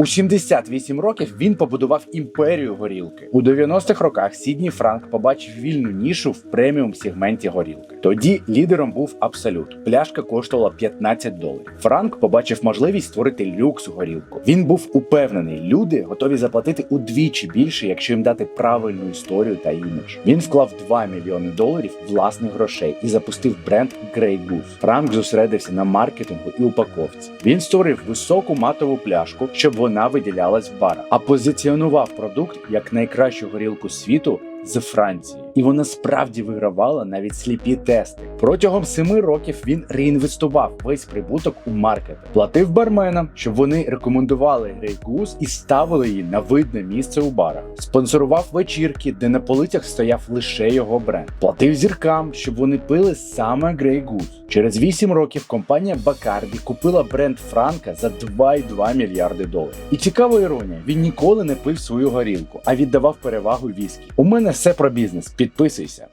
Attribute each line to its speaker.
Speaker 1: У 78 років він побудував імперію горілки. У 90-х роках Сідні Франк побачив вільну нішу в преміум сегменті горілки. Тоді лідером був Абсолют. Пляшка коштувала 15 доларів. Франк побачив можливість створити люкс горілку. Він був упевнений, люди готові заплатити удвічі більше, якщо їм дати правильну історію та імідж. Він вклав 2 мільйони доларів власних грошей і запустив бренд Grey Goose. Франк зосередився на маркетингу і упаковці. Він створив високу матову пляшку, щоб вона виділялась в барах, а позиціонував продукт як найкращу горілку світу з Франції, і вона справді вигравала навіть сліпі тести. Протягом семи років він реінвестував весь прибуток у маркет, платив барменам, щоб вони рекомендували Goose і ставили її на видне місце у барах. Спонсорував вечірки, де на полицях стояв лише його бренд. Платив зіркам, щоб вони пили саме Grey Goose. Через 8 років компанія Bacardi купила бренд Франка за 2,2 мільярди доларів. І цікава іронія: він ніколи не пив свою горілку, а віддавав перевагу віскі. У мене все про бізнес. Підписуйся.